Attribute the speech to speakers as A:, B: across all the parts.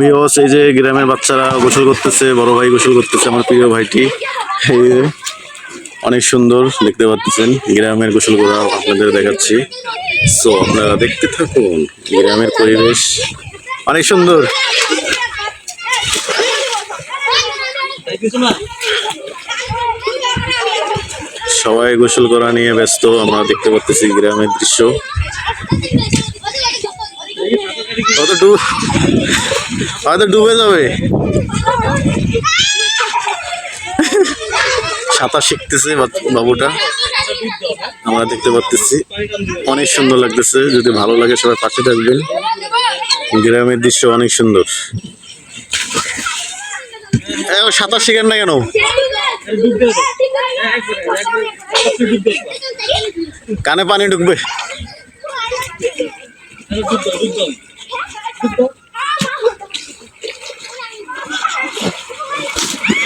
A: ভিওস এই যে গ্রামের বাচ্চারা গোসল করতেছে, বড় ভাই গোসল করতেছে, আমার প্রিয় ভাইটি। এই অনেক সুন্দর দেখতে পাচ্ছেন, গ্রামের গোসল করা আপনাদের দেখাচ্ছি। সো আপনারা দেখতে থাকুন, গ্রামের পরিবেশ অনেক সুন্দর। সবাই গোসল করা নিয়ে ব্যস্ত, আমরা দেখতে পাচ্ছি গ্রামের দৃশ্য। হয়তো ডুব হয়তো ডুবে যাবে। সাঁতার শিখতেছে বাবুটা। আমরা দেখতে পাচ্ছি অনেক সুন্দর লাগতেছে। যদি ভালো লাগে সবাই পাশে থাকবেন। গ্রামের দৃশ্য অনেক সুন্দর। সাঁতার শিখেন না কেন? কানে পানি ঢুকবে।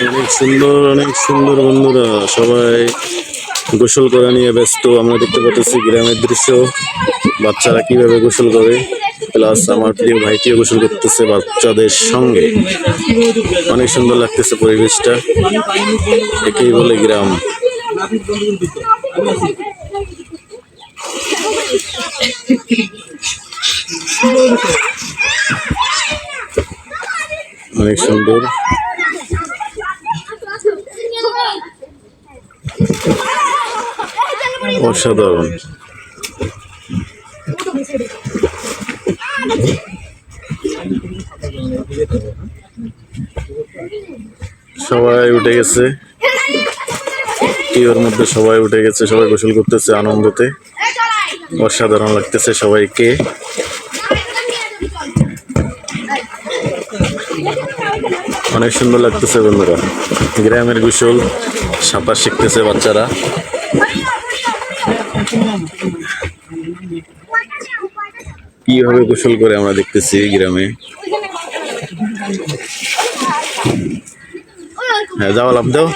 A: অনেক সুন্দর অনেক সুন্দর বন্ধুরা। সবাই গোসল করা নিয়ে ব্যস্ত। আমরা দেখতে পাচ্ছি গ্রামের দৃশ্য। বাচ্চারা কীভাবে গোসল করে। প্লাস আমার প্রিয় ভাইটিও গোসল করতেছে বাচ্চাদের সঙ্গে। অনেক সুন্দর লাগতেছে পরিবেশটা। একেই বলে গ্রাম। অনেক সুন্দর। অসাধারণ। সবাই উঠে গেছে। টিওর মধ্যে সবাই উঠে গেছে, সবাই গোসল করতেছে আনন্দতে। অসাধারণ লাগতেছে সবাইকে। অনেক সুন্দর লাগতেছে বন্ধুরা। গ্রামের গোসল, সাঁতার শিখতেছে বাচ্চারা। কীভাবে গোসল করে আমরা দেখতেছি গ্রামে। হ্যাঁ যাও লাভ দাও।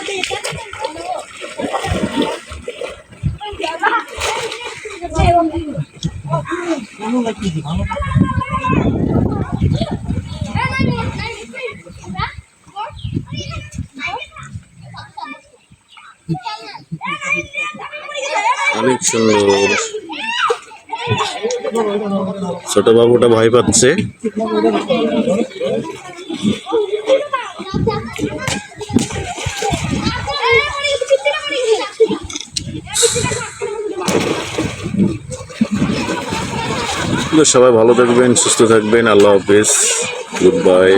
A: অনেক সুন্দর ছোট বাবুটা ভয় পাচ্ছে। সবাই ভালো থাকবেন, সুস্থ থাকবেন। আল্লাহ হাফেজ। Good bye